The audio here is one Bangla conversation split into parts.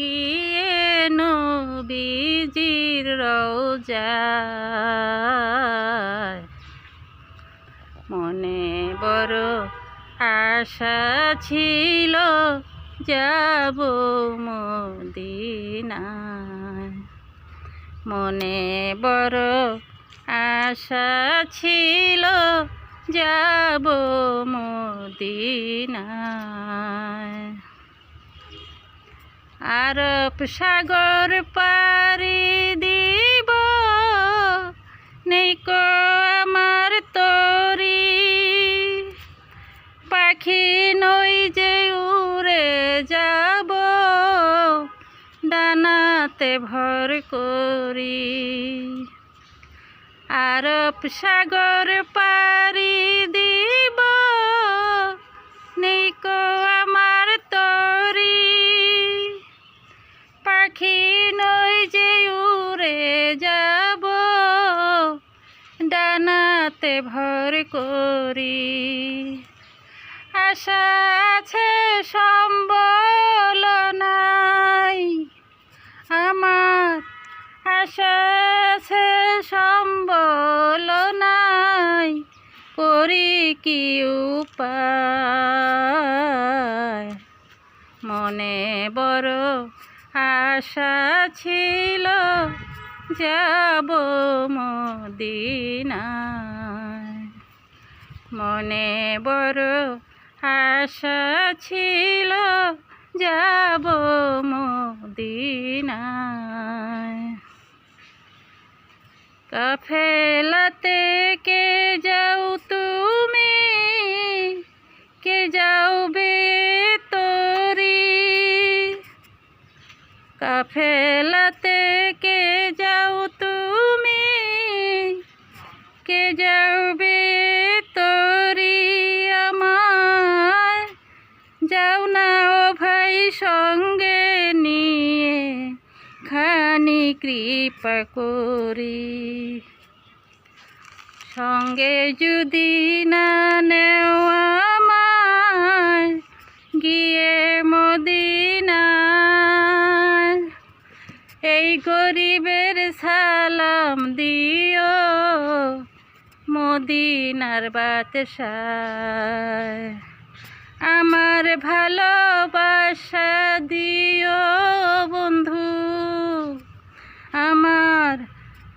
গিয়ে নবীজির রোজায় মনে বড় আশা ছিল যাব মদিনায়। মনে বড় আশা ছিল যাব মদিনায়। আরব সাগর পারি দিব। নেই কো আমার তরি। পাখি নই যে উড়ে যাব, ডানাতে ভর করি। আরব সাগর পারি দিব। নেই ডানাতে ভর করি। আশা আছে সম্বল নাই আমার আশা আছে সম্বল নাই করি কি উপায়? মনে বড় আশা ছিল যাব মদিনায়। মনে বড় আশা ছিল যাব মদিনায়। কাফেলাতে কাফেলাতে কে যাও তুমি? কে যাবে তোরি আমার যাও না ও ভাই সঙ্গে নিয়ে খানি কৃপা করি। সঙ্গে যদি না নেও গরিবের সালাম দিও, মদিনার বাদশায় আমার ভালোবাসা দিও বন্ধু, আমার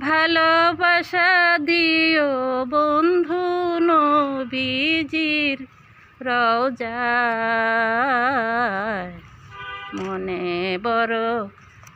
ভালোবাসা দিও বন্ধু নবীজির রওজায় মনে বড়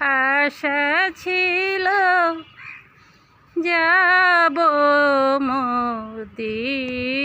আশা ছিল যাব মদিনায়